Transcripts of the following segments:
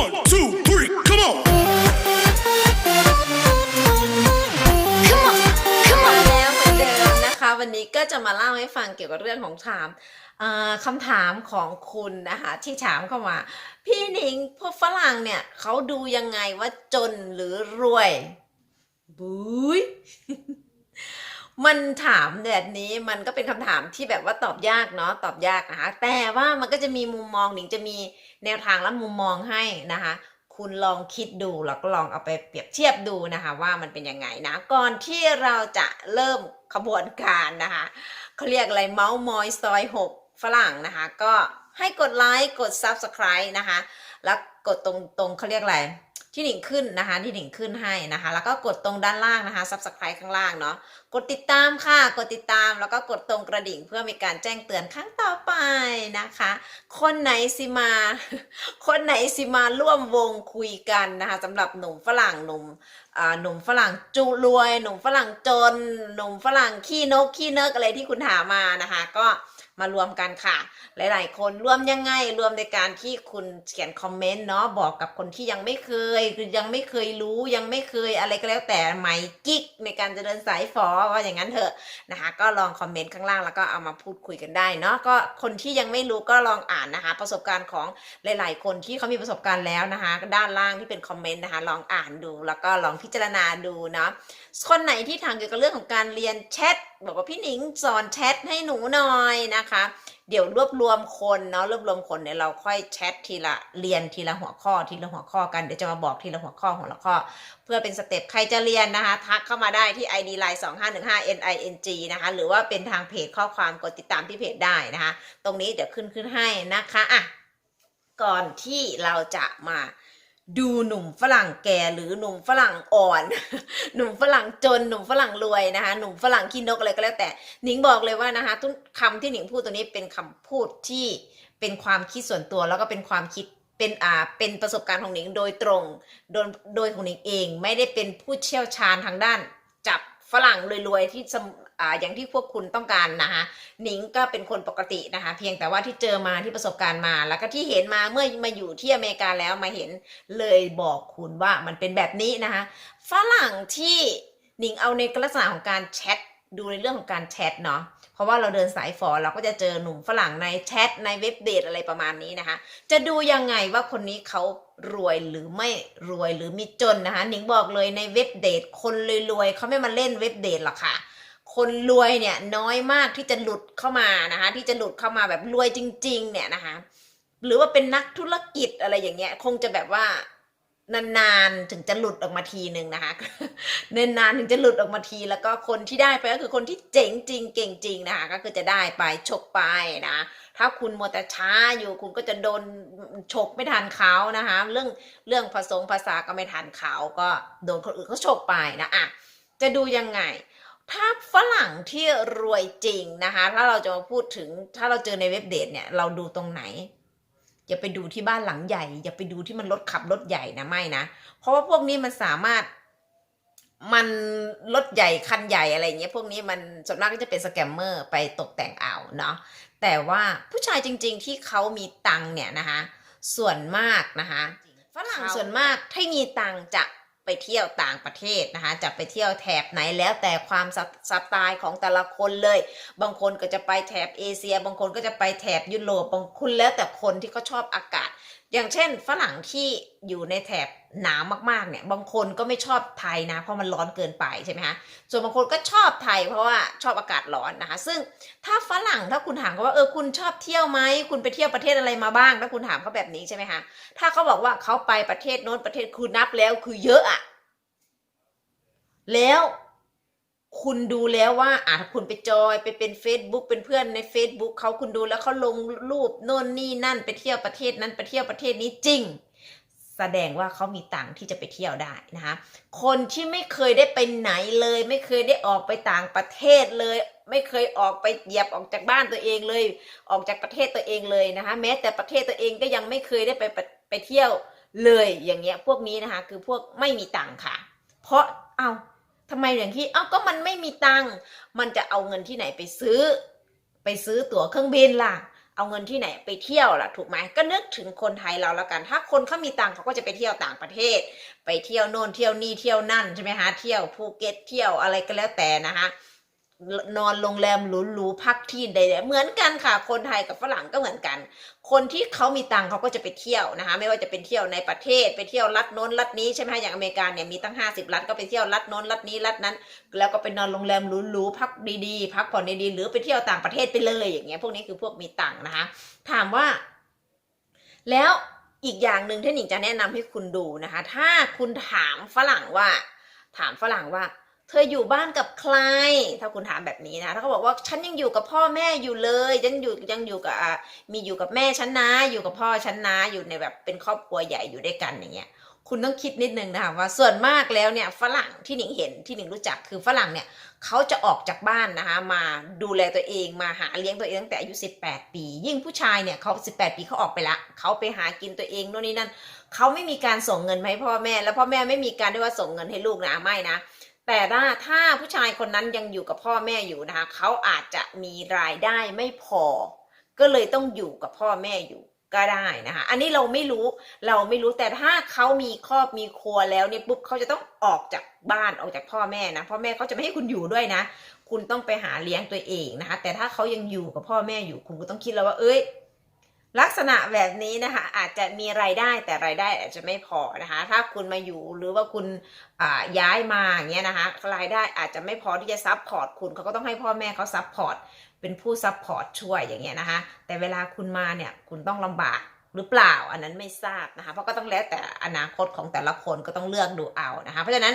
One, two, three, come on. Come on, come on แล้วเหมือนเดิมนะคะ วันนี้ก็จะมาเล่าให้ฟังเกี่ยวกับเรื่องของถามอ่าคำถามของคุณนะคะที่ถามเข้ามา พี่หนิงพวกฝรั่งเนี่ยเขาดูยังไงว่าจนหรือรวยบุ้ย มันถามแบบนี้มันก็เป็นคำถามที่แบบว่าตอบยากเนาะตอบยากนะคะแต่ว่ามันก็จะมีมุมมองหนิงจะมีแนวทางและมุมมองให้นะคะ คุณลองคิดดูแล้วก็ลองเอาไปเปรียบเทียบดูนะคะ ว่ามันเป็นยังไงนะก่อนที่เราจะเริ่มขบวนการนะคะเขาเรียกอะไรเมาส์มอยซอยหกฝรั่งนะคะ ก็ให้กดไลค์กด Subscribe นะคะ แล้วกดตรงตรงเขาเรียกอะไร ที่หนิงขึ้นนะคะที่หนิงขึ้นให้นะคะ แล้วก็กดตรงด้านล่างนะคะ Subscribe ข้างล่างเนาะกดติดตามค่ะ กดติดตามแล้วก็กดตรงกระดิ่งเพื่อมีการแจ้งเตือนครั้งต่อไปนะคะ คนไหนสิมา คนไหนสิมาร่วมวงคุยกันนะคะสำหรับหนุ่มฝรั่งหนุ่มหนุ่มฝรั่งจุรวย หนุ่มฝรั่งจน หนุ่มฝรั่งขี้นกขี้เนกอะไรที่คุณถามมานะคะ ก็ มารวมกันค่ะ หลายๆ คนรวมยังไงรวมในการที่คุณเขียนคอมเมนต์เนาะบอกกับคนที่ยังไม่เคยคือยังไม่เคยรู้ยังไม่เคยอะไรก็แล้วแต่ไหมกิ๊กในการจะเดินสายฝอว่าอย่างนั้นเถอะนะคะก็ลองคอมเมนต์ข้างล่างแล้วก็เอามาพูดคุยกันได้เนาะก็คนที่ยังไม่รู้ก็ลองอ่านนะคะ ประสบการณ์ของหลาย ๆ คนที่เขามีประสบการณ์แล้วนะคะ ด้านล่างที่เป็นคอมเมนต์นะคะ ลองอ่านดูแล้วก็ลองพิจารณาดูเนาะคนไหนที่ถามเกี่ยวกับเรื่องของการเรียนแชท บอกว่าพี่หนิงสอนแชทให้หนูหน่อยนะคะ เดี๋ยวรวบรวมคนเนาะรวบรวมคนเนี่ยเราค่อยแชททีละเรียนทีละหัวข้อทีละหัวข้อกันเดี๋ยวจะมาบอกทีละหัวข้อหัวละข้อ เพื่อเป็นสเต็ปใครจะเรียนนะคะ ทักเข้ามาได้ที่ ID line 2515 NING นะคะหรือว่าเป็นทางเพจข้อความกดติดตามที่เพจได้นะคะ ตรงนี้เดี๋ยวขึ้นขึ้นให้นะคะอะก่อนที่เราจะมา ดูหนุ่มฝรั่งแก่หรือหนุ่มฝรั่งอ่อน หนุ่มฝรั่งจนหนุ่มฝรั่งรวยนะคะ หนุ่มฝรั่งขี้นกอะไรก็แล้วแต่หนิงบอกเลยว่านะคะทุกคำที่หนิงพูดตัวนี้เป็นคำพูดที่เป็นความคิดส่วนตัวแล้วก็เป็นความคิดเป็นอ่าเป็นประสบการณ์ของหนิงโดยตรงโดยโดยของหนิงเองไม่ได้เป็นผู้เชี่ยวชาญทางด้าน จับฝรั่งรวยๆที่ อ่าอย่างที่พวกคุณต้องการนะคะหนิงก็เป็นคนปกตินะคะ เพียงแต่ว่าที่เจอมาที่ประสบการณ์มา แล้วก็ที่เห็นมาเมื่อมาอยู่ที่อเมริกาแล้วมาเห็นเลยบอกคุณว่ามันเป็นแบบนี้นะคะฝรั่งที่หนิงเอาในลักษณะของการแชทดูในเรื่องของการแชทเนาะเพราะว่าเราเดินสายฝอเราก็จะเจอหนุ่มฝรั่งในแชทในเว็บเดทอะไรประมาณนี้นะคะ จะดูยังไงว่าคนนี้เขารวยหรือไม่รวยหรือมีจนนะคะหนิงบอกเลยในเว็บเดทคนรวยๆเขาไม่มาเล่นเว็บเดทหรอกค่ะ คนรวยเนี่ยน้อยมากที่จะหลุดเข้ามานะคะที่จะหลุดเข้ามาแบบรวยจริง ๆ เนี่ยนะคะหรือว่าเป็นนักธุรกิจอะไรอย่างเงี้ยคงจะแบบว่านานๆถึงจะหลุดออกมาทีหนึ่งนะคะนานๆถึงจะหลุดออกมาทีแล้วก็คนที่ได้ไปก็คือคนที่เจ๋งจริงเก่งจริงนะคะก็คือจะได้ไปฉกไปนะถ้าคุณมัวแต่ช้าอยู่คุณก็จะโดนฉกไม่ทันเขานะคะเรื่องเรื่องภาษาภาษาก็ไม่ทันเขาก็โดนคนอื่นเขาฉกไปนะอะจะดูยังไง ถ้าฝรั่งที่รวยจริงนะคะ ถ้าเราจะมาพูดถึงถ้าเราเจอในเว็บเดทเนี่ยเราดูตรงไหน อย่าไปดูที่บ้านหลังใหญ่ อย่าไปดูที่มันรถขับรถใหญ่นะไม่นะเพราะว่าพวกนี้มันสามารถมันรถใหญ่คันใหญ่อะไรเงี้ยพวกนี้มันส่วนมากก็จะเป็นสแกมเมอร์ไปตกแต่งเอาเนาะแต่ว่าผู้ชายจริง ๆ ที่เขามีตังค์เนี่ยนะคะ ส่วนมากนะคะฝรั่งส่วนมากถ้ามีตังค์จะ ไปเที่ยวต่างประเทศนะคะจะไปเที่ยวแถบไหนแล้วแต่ความสสไตล์ของแต่ละคนเลย บางคนก็จะไปแถบเอเชีย บางคนก็จะไปแถบยุโรปบางคนแล้วแต่คนที่เขาชอบอากาศ อย่างเช่นฝรั่งที่อยู่ในแถบหนาวมากๆเนี่ย บางคนก็ไม่ชอบไทยนะ เพราะมันร้อนเกินไปใช่ไหมคะส่วนบางคนก็ชอบไทยเพราะว่าชอบอากาศร้อนนะคะ ซึ่งถ้าฝรั่งถ้าคุณถามเขาว่าเออคุณชอบเที่ยวไหมคุณไปเที่ยวประเทศอะไรมาบ้างถ้าคุณถามเขาแบบนี้ใช่ไหมคะถ้าเขาบอกว่าเขาไปประเทศโน้นประเทศคุณนับแล้วคือเยอะอะแล้ว คุณดูแล้วว่าอาจคุณไปจอยไปเป็น Facebook เป็นเพื่อนใน Facebook เขาคุณดูแล้วเขาลงรูปโน่นนี่นั่นไปเที่ยวประเทศนั้นไปเที่ยวประเทศนี้จริง แสดงว่าเขามีตังค์ที่จะไปเที่ยวได้นะคะคนที่ไม่เคยได้ไปไหนเลย ไม่เคยได้ออกไปต่างประเทศเลย ไม่เคยออกไปเหยียบออกจากบ้านตัวเองเลย ออกจากประเทศตัวเองเลยนะคะแม้แต่ประเทศตัวเองก็ยังไม่เคยได้ไปไปไปเที่ยวเลยอย่างเงี้ยพวกนี้นะคะคือพวกไม่มีตังค์ค่ะ เพราะเอา ทำไมอย่างที่เอ้าก็มันไม่มีตังค์มันจะเอาเงินที่ไหนไปซื้อ ไปซื้อตั๋วเครื่องบินล่ะ เอาเงินที่ไหนไปเที่ยวล่ะ ถูกไหมก็นึกถึงคนไทยเราแล้วกัน ถ้าคนเขามีตังค์เขาก็จะไปเที่ยวต่างประเทศ ไปเที่ยวโน่นเที่ยวนี่เที่ยวนั่นใช่ไหมฮะเที่ยวภูเก็ตเที่ยวอะไรก็แล้วแต่นะคะ นอนโรงแรมหรูๆพักที่ใดๆเหมือนกันค่ะ คนไทยกับฝรั่งก็เหมือนกัน คนที่เขามีตังค์เขาก็จะไปเที่ยวนะคะ ไม่ว่าจะเป็นเที่ยวในประเทศไปเที่ยวรัฐโน้นรัฐนี้ใช่ไหมคะอย่างอเมริกาเนี่ยมีตั้ง 50 รัฐก็ไปเที่ยวรัฐโน้นรัฐนี้รัฐนั้น แล้วก็ไปนอนโรงแรมหรูๆพักดีๆพักผ่อนดีๆหรือไปเที่ยวต่างประเทศไปเลยอย่างเงี้ยพวกนี้คือพวกมีตังค์นะคะ ถามว่า แล้วอีกอย่างหนึ่งที่หนิงจะแนะนำให้คุณดูนะคะ ถ้าคุณถามฝรั่งว่า ถามฝรั่งว่า เธออยู่บ้านกับใคร ถ้าคุณถามแบบนี้นะ ถ้าเขาบอกว่าฉันยังอยู่กับพ่อแม่อยู่เลยยังอยู่ยังอยู่กับมีอยู่กับแม่ฉันนะ อยู่กับพ่อฉันนะ อยู่ในแบบเป็นครอบครัวใหญ่อยู่ด้วยกันอย่างเงี้ย คุณต้องคิดนิดนึงนะคะว่าส่วนมากแล้วเนี่ยฝรั่งที่หนิงเห็นที่หนิงรู้จักคือฝรั่งเนี่ยเขาจะออกจากบ้านนะคะมาดูแลตัวเองมาหาเลี้ยงตัวเองตั้งแต่อายุ 18 ปี ยิ่งผู้ชายเนี่ยเขา 18 ปีเขาออกไปละเขาไปหากินตัวเองโน่นนี่นั่นเขาไม่มีการส่งเงินให้พ่อแม่ แล้วพ่อแม่ไม่มีการด้วยว่าส่งเงินให้ลูกนะไม่นะ แต่ถ้าถ้าผู้ชายคนนั้นยังอยู่กับพ่อแม่อยู่นะคะเขาอาจจะมีรายได้ไม่พอ ก็เลยต้องอยู่กับพ่อแม่อยู่ก็ได้นะคะอันนี้เราไม่รู้เราไม่รู้แต่ถ้าเขามีครอบมีครัวแล้วเนี่ยปุ๊บเขาจะต้องออกจากบ้านออกจากพ่อแม่นะพ่อแม่เขาจะไม่ให้คุณอยู่ด้วยนะ คุณต้องไปหาเลี้ยงตัวเองนะคะแต่ถ้าเขายังอยู่กับพ่อแม่อยู่คุณก็ต้องคิดแล้วว่าเอ้ย ลักษณะแบบนี้นะคะอาจจะมีรายได้แต่รายได้อาจจะไม่พอนะคะถ้าคุณมาอยู่หรือว่าคุณย้ายมาอย่างเงี้ยนะคะรายได้อาจจะไม่พอที่จะซับพอร์ตคุณเขาก็ต้องให้พ่อแม่เขาซับพอร์ตเป็นผู้ซับพอร์ตช่วยอย่างเงี้ยนะคะแต่เวลาคุณมาเนี่ยคุณต้องลำบากหรือเปล่าอันนั้นไม่ทราบนะคะเพราะก็ต้องแล้วแต่อนาคตของแต่ละคนก็ต้องเลือกดูเอานะคะเพราะฉะนั้น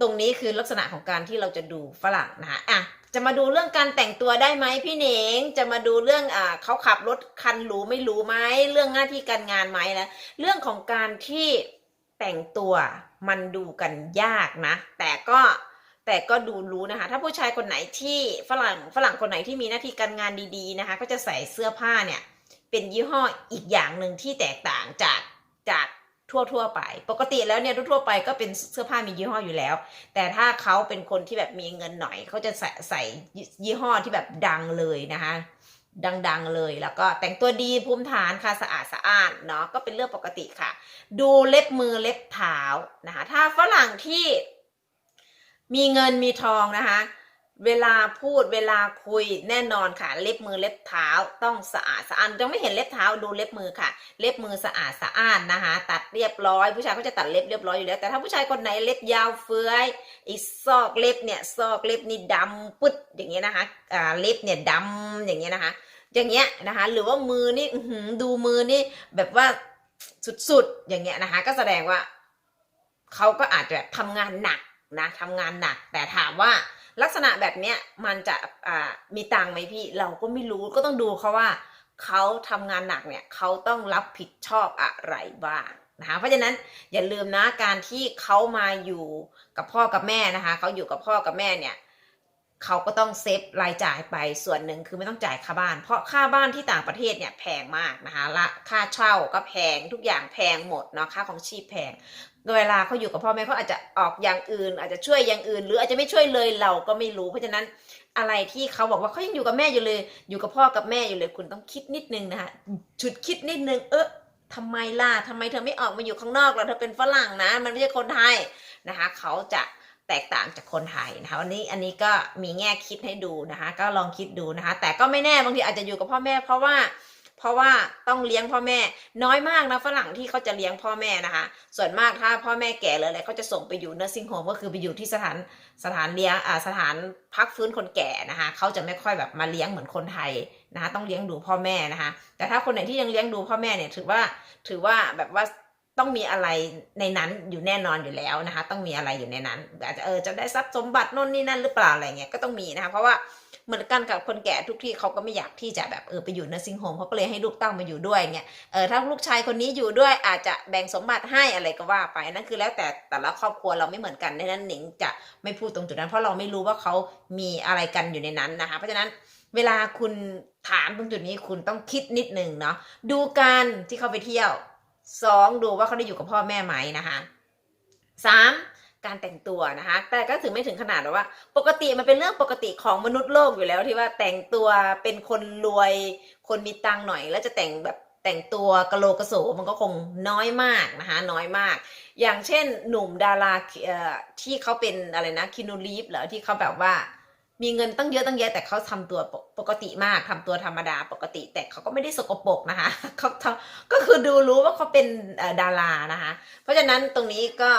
ตรงนี้คือลักษณะของการที่เราจะดูฝรั่งนะคะอะ จะมาดูเรื่องการแต่งตัวได้ไหมพี่เหนงจะมาดูเรื่องอ่าเขาขับรถคันหรูไม่หรูไหมเรื่องหน้าที่การงานไหมนะเรื่องของการที่แต่งตัวมันดูกันยากนะ แต่ก็แต่ก็ดูรู้นะคะ ถ้าผู้ชายคนไหนที่ฝรั่งฝรั่งคนไหนที่มีหน้าที่การงานดีๆนะคะ ก็จะใส่เสื้อผ้าเนี่ย เป็นยี่ห้ออีกอย่างหนึ่งที่แตกต่างจากจาก ทั่วทั่วๆไป ปกติแล้วเนี่ยทั่วๆไปก็เป็นเสื้อผ้ามียี่ห้ออยู่แล้ว แต่ถ้าเขาเป็นคนที่แบบมีเงินหน่อยเขาจะใส่ใส่ยี่ห้อที่แบบดังเลยนะคะดังๆเลยแล้วก็แต่งตัวดีภูมิฐานค่ะสะอาดสะอ้านเนาะก็เป็นเรื่องปกติค่ะ ดูเล็บมือเล็บเท้านะคะถ้าฝรั่งที่มีเงินมีทองนะคะ เวลาพูดเวลาคุยแน่นอนค่ะ เล็บมือเล็บเท้าต้องสะอาดสะอ้านยังไม่เห็นเล็บเท้าดูเล็บมือค่ะ เล็บมือสะอาดสะอ้านนะคะ ตัดเรียบร้อย ผู้ชายก็จะตัดเล็บเรียบร้อยอยู่แล้ว แต่ถ้าผู้ชายคนไหนเล็บยาวเฟื้อยไอ้ซอกเล็บเนี่ยซอกเล็บนี่ดำปึ๊ดอย่างเงี้ยนะคะอ่าเล็บเนี่ยดำอย่างเงี้ยนะคะ อย่างเงี้ยนะคะ หรือว่ามือนี่ดูมือนี่แบบว่าสุดๆอย่างเงี้ยนะคะ ก็แสดงว่าเขาก็อาจจะทำงานหนักนะทำงานหนัก แต่ถามว่า ลักษณะแบบเนี้ยมันจะอ่ามีตังไหมพี่ เราก็ไม่รู้ก็ต้องดูเขาว่าเขาทำงานหนักเนี่ยเขาต้องรับผิดชอบอะไรบ้างนะคะเพราะฉะนั้นอย่าลืมนะการที่เขามาอยู่กับพ่อกับแม่นะคะเขาอยู่กับพ่อกับแม่เนี่ย เขาก็ต้องเซฟรายจ่ายไปส่วนหนึ่งคือไม่ต้องจ่ายค่าบ้าน เพราะค่าบ้านที่ต่างประเทศเนี่ยแพงมากนะคะละค่าเช่าก็แพงทุกอย่างแพงหมดเนาะค่าของชีพแพงเวลาเขาอยู่กับพ่อแม่เขาอาจจะออกอย่างอื่น อาจจะช่วยอย่างอื่น หรืออาจจะไม่ช่วยเลยเราก็ไม่รู้ เพราะฉะนั้นอะไรที่เขาบอกว่าเขายังอยู่กับแม่อยู่เลย อยู่กับพ่อกับแม่อยู่เลย คุณต้องคิดนิดนึงนะคะชุดคิดนิดนึงเออทำไมล่ะทำไมเธอไม่ออกมาอยู่ข้างนอกล่ะเธอเป็นฝรั่งนะ มันไม่ใช่คนไทยนะคะ เขาจะ แตกต่างจากคนไทยนะคะวันนี้อันนี้ก็มีแง่คิดให้ดูนะคะ ก็ลองคิดดูนะคะ แต่ก็ไม่แน่บางทีอาจจะอยู่กับพ่อแม่ เพราะว่า เพราะว่าต้องเลี้ยงพ่อแม่ น้อยมากนะฝรั่งที่เขาจะเลี้ยงพ่อแม่นะคะ ส่วนมากถ้าพ่อแม่แก่เลยอะไรเขาจะส่งไปอยู่ nursing home ก็คือไปอยู่ที่สถานสถานเลี้ยงอ่าสถานพักฟื้นคนแก่นะคะเขาจะไม่ค่อยแบบมาเลี้ยงเหมือนคนไทยนะคะ ต้องเลี้ยงดูพ่อแม่นะคะ แต่ถ้าคนไหนที่ยังเลี้ยงดูพ่อแม่เนี่ยถือว่าถือว่าแบบว่า ต้องมีอะไรในนั้นอยู่แน่นอนอยู่แล้วนะคะ ต้องมีอะไรอยู่ในนั้นอาจจะเออจะได้ทรัพย์สมบัติโน่นนี่นั่นหรือเปล่าอะไรเงี้ยก็ต้องมีนะคะเพราะว่าเหมือนกันกับคนแก่ทุกที่เขาก็ไม่อยากที่จะแบบเออไปอยู่ในซิงโฮมเขาก็เลยให้ลูกเต้ามาอยู่ด้วยเงี้ยเออถ้าลูกชายคนนี้อยู่ด้วยอาจจะแบ่งสมบัติให้อะไรก็ว่าไปนั่นคือแล้วแต่แต่ละครอบครัวเราไม่เหมือนกันดังนั้นหนิงจะไม่พูดตรงจุดนั้น เพราะเราไม่รู้ว่าเขามีอะไรกันอยู่ในนั้นนะคะ เพราะฉะนั้นเวลาคุณถามตรงจุดนี้คุณต้องคิดนิดนึงเนาะดูการที่เขาไปเที่ยว สองดูว่าเขาได้อยู่กับพ่อแม่ไหมนะคะสามการแต่งตัวนะคะ แต่ก็ถึงไม่ถึงขนาดว่า ปกติมันเป็นเรื่องปกติของมนุษย์โลกอยู่แล้วที่ว่าแต่งตัวเป็นคนรวย คนมีตังหน่อย แล้วจะแต่งแบบแต่งตัวกะโลกกะโสมันก็คงน้อยมากนะคะน้อยมาก อย่างเช่นหนุ่มดาราที่เขาเป็นอะไรนะคินูรีฟเหรอที่เขาแบบว่า มีเงินตั้งเยอะตั้งแยะแต่เขาทำตัวปกปกติมากทำตัวธรรมดาปกติ แต่เขาก็ไม่ได้สกปรกนะคะเขาก็คือดูรู้ว่าเขาเป็นดารานะคะ เพราะฉะนั้นตรงนี้ก็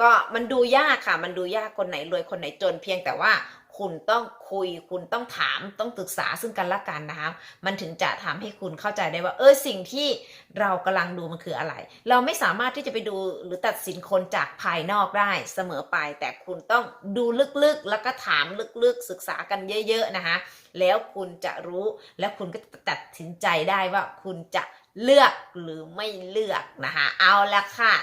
ก็มันดูยากค่ะ มันดูยากคนไหนรวยคนไหนจนเพียงแต่ว่า คุณต้องคุย คุณต้องถาม ต้องปรึกษาซึ่งกันและกันนะคะ มันถึงจะทำให้คุณเข้าใจได้ว่า เออสิ่งที่เรากำลังดูมันคืออะไร เราไม่สามารถที่จะไปดูหรือตัดสินคนจากภายนอกได้เสมอไป แต่คุณต้องดูลึกๆ แล้วก็ถามลึกๆ ศึกษากันเยอะ ๆ นะคะ แล้วคุณจะรู้ แล้วคุณก็ตัดสินใจได้ว่าคุณจะเลือกหรือไม่เลือกนะคะ เอาละค่ะ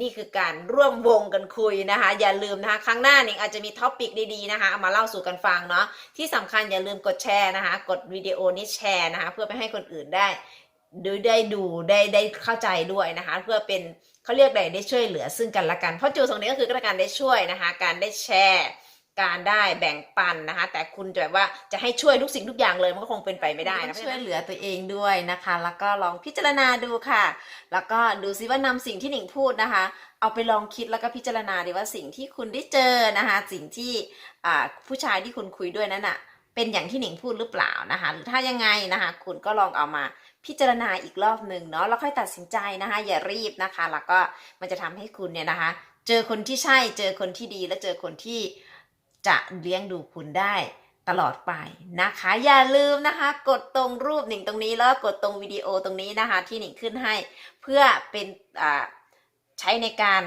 นี่คือการร่วมวงกันคุยนะคะ อย่าลืมนะคะ ครั้งหน้านิงอาจจะมีท็อปิกดีๆนะคะเอามาเล่าสู่กันฟังเนาะที่สำคัญอย่าลืมกดแชร์นะคะ กดวิดีโอนี้แชร์นะคะ เพื่อไปให้คนอื่นได้ดูได้ดูได้ได้เข้าใจด้วยนะคะ เพื่อเป็นเขาเรียกอะไรได้ช่วยเหลือซึ่งกันและกันเพราะจุดตรงนี้ก็คือการได้ช่วยนะคะ การได้แชร์ การได้แบ่งปันนะคะ แต่คุณจะแบบว่าจะให้ช่วยทุกสิ่งทุกอย่างเลยมันก็คงเป็นไปไม่ได้นะช่วยเหลือตัวเองด้วยนะคะ แล้วก็ลองพิจารณาดูค่ะ แล้วก็ดูซิว่านำสิ่งที่หนิงพูดนะคะ เอาไปลองคิดแล้วก็พิจารณาดีว่าสิ่งที่คุณได้เจอนะคะ สิ่งที่ผู้ชายที่คุณคุยด้วยนั้นอะเป็นอย่างที่หนิงพูดหรือเปล่านะคะ หรือถ้ายังไงนะคะ คุณก็ลองเอามาพิจารณาอีกรอบหนึ่งเนาะแล้วค่อยตัดสินใจนะคะ อย่ารีบนะคะ แล้วก็มันจะทำให้คุณเนี่ยนะคะ เจอคนที่ใช่เจอคนที่ดีและเจอคนที่ จะเลี้ยงดูคุณได้ตลอดไปนะคะ อย่าลืมนะคะ กดตรงรูปหนิงตรงนี้แล้วกดตรงวิดีโอตรงนี้นะคะ ที่หนิงขึ้นให้เพื่อเป็นใช้ในการ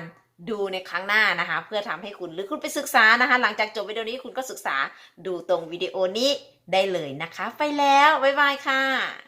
ดูในครั้งหน้านะคะ เพื่อทำให้คุณหรือคุณไปศึกษานะคะ หลังจากจบวิดีโอนี้คุณก็ศึกษาดูตรงวิดีโอนี้ได้เลยนะคะ ไปแล้ว บ๊ายบายค่ะ